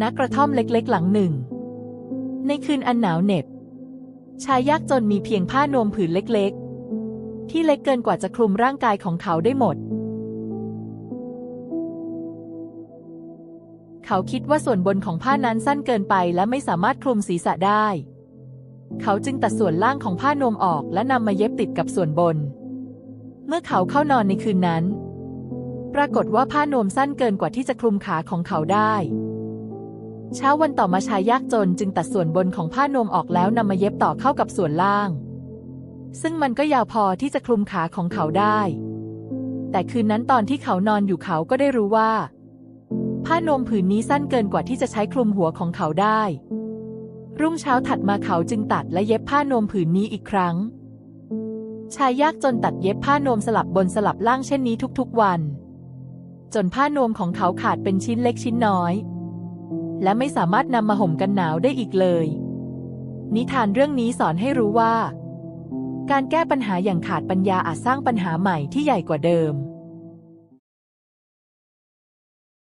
ณกระท่อมเล็กๆ หลังหนึ่ง ในคืนอันหนาวเหน็บ ชายยากจนมีเพียงผ้านวมผืนเล็กๆ ที่เล็กเกินกว่าจะคลุมร่างกายของเขาได้หมด เขาคิดว่าส่วนบนของผ้านั้นสั้นเกินไปและไม่สามารถคลุมศีรษะได้ เขาจึงตัดส่วนล่างของผ้านวมออกและนำมาเย็บติดกับส่วนบน เมื่อเขาเข้านอนในคืนนั้น ปรากฏว่าผ้านวมสั้นเกินกว่าที่จะคลุมขาของเขาได้ เช้าวันต่อมาชายยากจนจึงตัดส่วนบนของผ้านวมออกแล้วนำมาเย็บต่อเข้ากับส่วนล่าง ซึ่งมันก็ยาวพอที่จะคลุมขาของเขาได้ แต่คืนนั้นตอนที่เขานอนอยู่เขาก็ได้รู้ว่า ผ้านวมผืนนี้สั้นเกินกว่าที่จะใช้คลุมหัวของเขาได้ รุ่งเช้าถัดมาเขาจึงตัดและเย็บผ้านวมผืนนี้อีกครั้ง ชายยากจนตัดเย็บผ้านวมสลับบนสลับล่างเช่นนี้ทุกๆวัน จนผ้านวมของเขาขาดเป็นชิ้นเล็กชิ้นน้อย และไม่สามารถนำมาห่มกันหนาวได้อีกเลย นิทานเรื่องนี้สอนให้รู้ว่า การแก้ปัญหาอย่างขาดปัญญาอาจสร้างปัญหาใหม่ที่ใหญ่กว่าเดิม